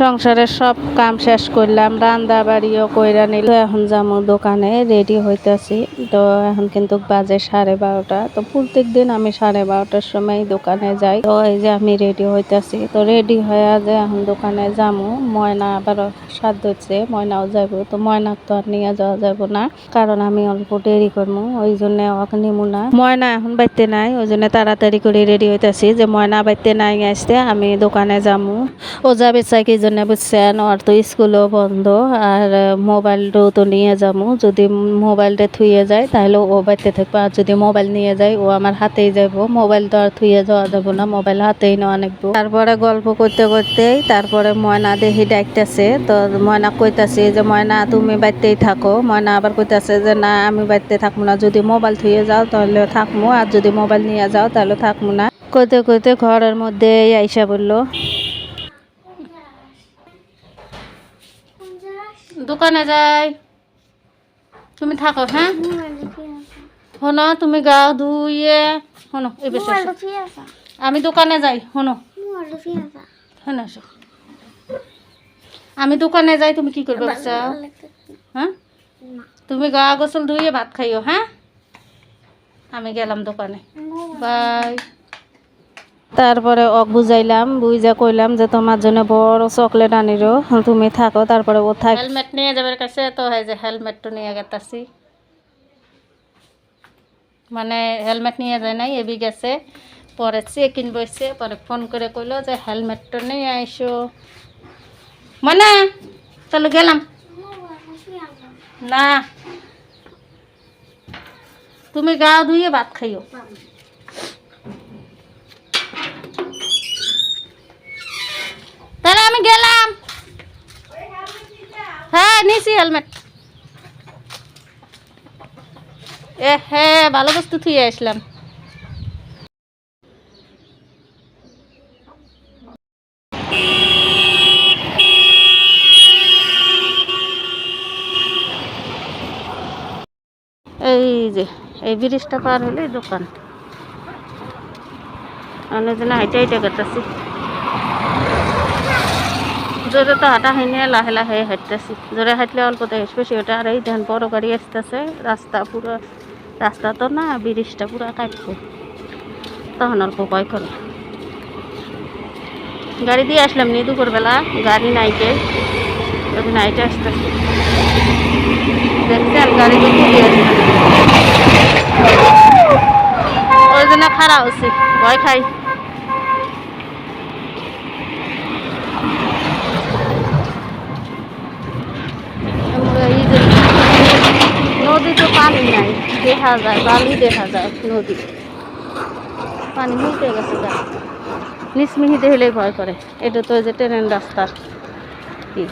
সংসারের সব কাম শেষ করলাম রান্না বাড়িও কইরা নিল। এখন যাব দোকানে রেডি হইতাছি। তো এখন কিন্তু বাজে সাড়ে বারোটা। তো প্রত্যেক দিন আমি সাড়ে বারোটার সময় দোকানে যাই। তো এই যে আমি রেডি হইতাছি। তো রেডি হয়ে যে এখন দোকানে যাব ময়না আবার সাত হচ্ছে ময়নাও যাব তো ময়নাক তো আর নিয়ে যাওয়া যাব না। কারণ আমি অল্প দেরি করব, ওই জন্য ওকে নিমু না। ময়না এখন বাইতে নাই, ওই জন্য তাড়াতাড়ি করে রেডি হইতাছি যে ময়না বাইতে নাই আসতে, আমি দোকানে যাব ও যাবে চাই কি জন্য বুঝছেন ওর তো স্কুলও বন্ধ, আর মোবাইলটাও তো নিয়ে যাব যদি মোবাইলটা থুয়ে যায়, তাহলে ও বাড়িতে থাকবে। আর যদি মোবাইল নিয়ে যায়, ও আমার হাতেই যাব মোবাইল তো আর থুয়ে যাওয়া যাব না, মোবাইল হাতেই নেওয়া নেব তারপরে গল্প করতে করতেই, তারপরে ময়না দেহি ডাকতেছে। তো ময়না কইতাছে যে, ময়না, তুমি বাড়িতেই থাকো। ময়না আবার কইতাছে যে, না, আমি বাড়িতে থাকব না। যদি মোবাইল থুয়ে যাও, তাহলে থাকব। আর যদি মোবাইল নিয়ে যাও, তাহলে থাকব না। কইতে কইতে ঘরের মধ্যে আইসা বলল দোকানে যাই। তুমি থাকো হ্যাঁ? শোনো তুমি গা ধুইয়ে শোনো এই বেশি আমি দোকানে যাই শোনো। হ্যাঁ আমি দোকানে যাই তুমি কি করবে চাও হ্যাঁ? তুমি গা গোসল ধুইয়ে ভাত খাইও হ্যাঁ? আমি গেলাম দোকানে। বাই। তারপরে অক বুঝাইলাম বুঝা কইলাম যে তোমার জন্য বড় চকলেট আনিরো, তুমি থাকো, তারপরে ও থাক হেলমেট নিয়ে যাবার কাছে তো হয় যে হেলমেটটা নিয়ে গেতাছি। মানে হেলমেট নিয়ে যায় নাই, এবি গেছে, পরে চেকিন বসছে পরে ফোন করে কইলো যে হেলমেটটা নিয়ে আইসো। মানে চলো গেলাম। না। তুমি গা ধুয়ে ভাত খাইও তাহলে আমি গেলাম হ্যাঁ নিছি হেলমেট। এ হ্যাঁ ভালো বস্তু থুয়ে আসলাম। এই যে, এই ব্রিজটা পার হলে দোকান। অনেক জন্য হাইটে হাইটে কাটাছি জোরে তো হাঁটা হয়নি লাহে লাহে হাঁটতেছি। জোরে হাঁটলে অল্প দেশ বেশি ওটা আর এই দেখেন বড় গাড়ি আসতেছে। রাস্তা পুরো রাস্তা তো না, ব্রিজটা পুরো কাটছে। তখন অল্প ভয় করে গাড়ি দিয়ে আসলাম নি দুপুরবেলা। গাড়ি নাইকে নাইটে আসতেছে। দেখছেন, গাড়ি আসছে ওই জন্য খারাপ হচ্ছে ভয় খাই এই যে নদীতে পানি নাই দেখা যায়, বালি দেখা যায় নদী পানি মুলতে গেছে যা নিসমিহিতে হলেই ভয় করে। এটা তো যে ট্রেনের রাস্তার কি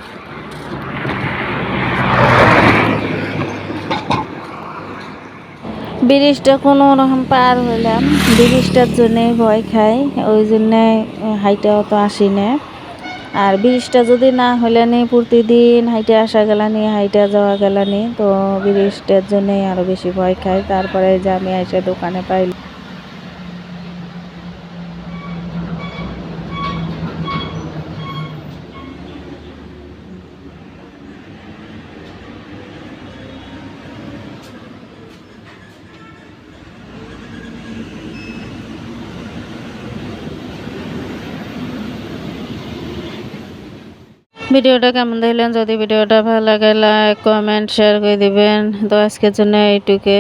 ব্রিজটা কোনো রকম পার হইলাম। ব্রিজটার জন্যে ভয় খাই। ওই জন্যে হাইটা অত আসি না আর ব্রিজটা যদি না হলে নি, প্রতিদিন হাইটে আসা গেলানি হাইটে যাওয়া গেলানি তো ব্রিজটার জন্যই আরও বেশি ভয় খাই। তারপরে যে আমি এসে দোকানে পাইল ভিডিওটা কেমন দেখলেন? যদি ভিডিওটা ভালো লাগে লাইক কমেন্ট শেয়ার করে দিবেন। তো আজকের জন্য এইটুকু